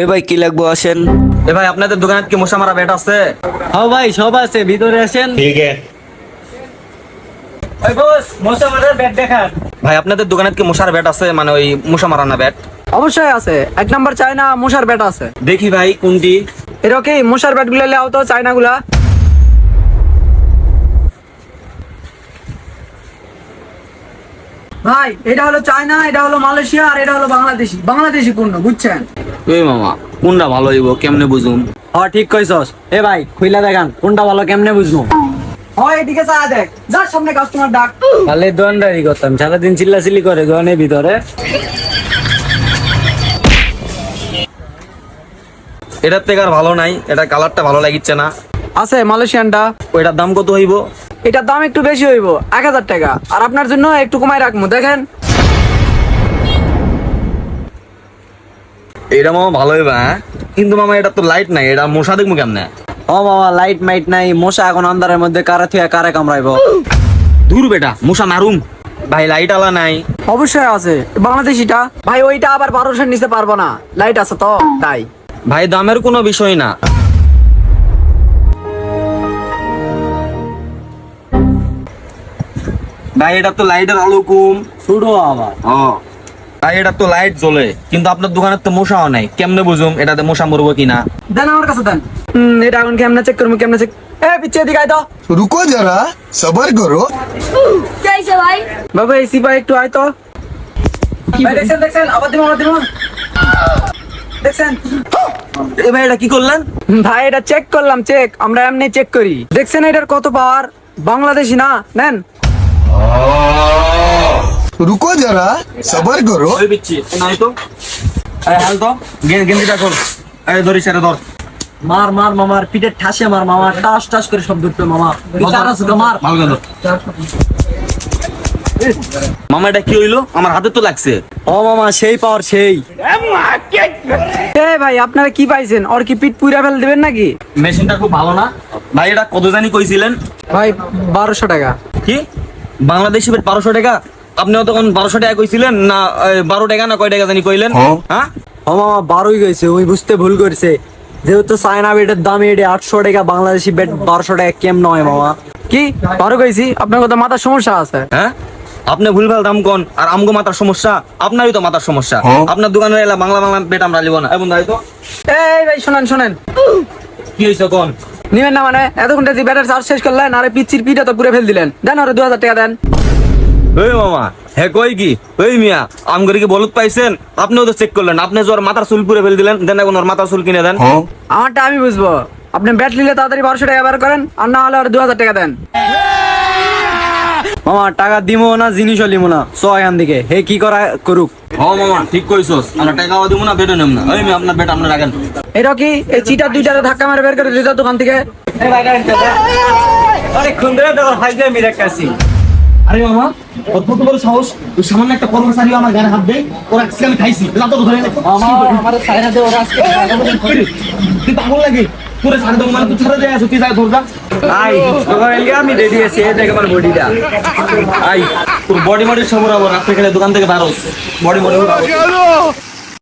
এ ভাই কি লাগবো আসেন। এ ভাই আপনাদের দোকানে কি মশা মারা ব্যাট আছে? হ্যাঁ ভাই সব আছে ভিতরে আসেন। ঠিক আছে। বস মশা মারার দেখান। ভাই আপনাদের দোকানে কি মশার বেট আছে? মানে ওই মশা মারা না অবশ্যই আছে। এক নাম্বার চায়না মশার বেট আছে। দেখি ভাই কোনটি? এরকম মশার ব্যাটগুলা লে তো চায়না গুলা ভাই এটা হলো চায়না এটা হলো মালয়েশিয়া আর এটা হলো বাংলাদেশি। বাংলাদেশি পণ্য বুঝছেন? এই মামা কোনটা ভালো হইব কেমনে বুঝুম? হ্যাঁ ঠিক কইছস। এ ভাই খুইলা দেখান কোনটা ভালো কেমনে বুঝব? হয় এদিকে চা দেখ যার সামনে কাস্টমার ডাক। তাহলে দোকানদারি করতাম সারাদিন চিল্লাচিল্লি করে ভিতরে। এটার থেকে আর ভালো নাই এটা কালারটা ভালো লাগিচ্ছে না। আছে মালয়েশিয়ানটা। ওইটার দাম কত হইব? এটার দাম একটু বেশি হইব এক হাজার টাকা। আর আপনার জন্য একটু কমাই রাখব দেখেন। এটা মামা ভালো হইবা হ্যাঁ? কিন্তু মামা এটা তো লাইট নাই এটা মশা দেখব কেমনে? ও মামা লাইট মাইট নাই মশা এখন আন্ধারের মধ্যে কারা থুয়া কারে কামড়াইবো। দূর বেটা মশা মারুম। ভাই লাইট আলা নাই। অবশ্যই আছে বাংলাদেশিটা। ভাই ওইটা আবার বারোশো নিতে পারব না। লাইট আছে তো তাই। ভাই দামের কোনো বিষয় না। ভাই এটা তো লাইটের আলো কম। ভাই এটা তো লাইট জ্বলে। কিন্তু আপনার তো নাই। এটাতে মশা মরবো কিনা? এটা এখন বাবা ভাই দেখছেন দেখছেন? দেখছেন? ভাই এটা কি করলেন? ভাই এটা চেক করলাম চেক আমরা এমনি চেক করি। দেখছেন এটার কত পাওয়ার বাংলাদেশি না? নেন। রুকো যারা সবার করো বিচ্ছি তো হাল তো ধর মার মার মামার পিঠে ঠাসে মার মামা টাস টাস করে মামা বিচার আছে মার গেল মামা এটা কি হইল? আমার হাতে তো লাগছে। ও মামা সেই পাওয়ার সেই। ভাই আপনারা কি পাইছেন? ওর কি পিঠ পুরা ফেল দিবেন নাকি? মেশিনটা খুব ভালো না। ভাই এটা কত জানি কইছিলেন? ভাই বারোশো টাকা। কি? বাংলাদেশি বেট বারোশো টাকা? আপনিও তখন বারোশো টাকা কইছিলেন না বারো টাকা না কয় টাকা জানি কইলেন? হ্যাঁ। ও মামা বারোই গেছে ওই বুঝতে ভুল করছে যেহেতু চায়না বেটের দাম এটি আটশো টাকা বাংলাদেশি বেট বারোশো টাকা কেম নয় মামা। কি? বারো কইছি আপনার কথা মাথার সমস্যা আছে। হ্যাঁ? আপনি ভুলভাল দাম কোন আর আমগো মাথার সমস্যা আপনারই তো মাথার সমস্যা। আপনার দোকানে এলা বাংলা বাংলা বেট আমরা লিব না। এবং তাই তো। এই ভাই শোনেন শোনেন। কি হয়েছে কোন? নিবেন না মানে? এতক্ষণ যে ব্যাটার চার্জ শেষ করলেন আর পিচির পিঠা তো পুরে ফেল দিলেন। দেন আরে দু হাজার টাকা দেন। ওই মামা হে কই কি? ওই মিয়া আমগরি কি বলত পাইছেন? আপনিও তো চেক করলেন আপনি জোর মাথার চুল পুরে ফেল দিলেন দেন এখন ওর মাথার চুল কিনে দেন। हाँ আমারটা আমি বুঝব। আপনি ব্যাট নিলে তাড়াতাড়ি বারোশো টাকা বের করেন আর না হলে আর দু হাজার টাকা দেন। মামা টাকা দিমো না জিনিসও লিমো না চ এখান দিকে হে কি করা করুক হ মামা ঠিক কইছস আমরা টাকাও দিব না বেটও নেব না ওই আপনার বেট আপনি রাখেন এটা কি এই চিটার দুইটারে ধাক্কা মারে বের করে দিত দোকান থেকে অনেকক্ষণ ধরে তোর ফাইজে মিরে কাছি আরে মামা কত বড় সাহস ওই সামান্য একটা কর্মচারী আমার গায়ে হাত দেয় ওর আজকে আমি খাইছি জানতো তো ধরে আমার সাইনা দে ওর আজকে তুই পাগল লাগে দেবো মানে তুই ছাড়া যায় তুই যা, ধর আই আমি রেডি আছি, এই দেখ আমার বডিটা আই, তোর বডি মডি সব বরাবর আপনি খেলে দোকান থেকে বারো বডি মডি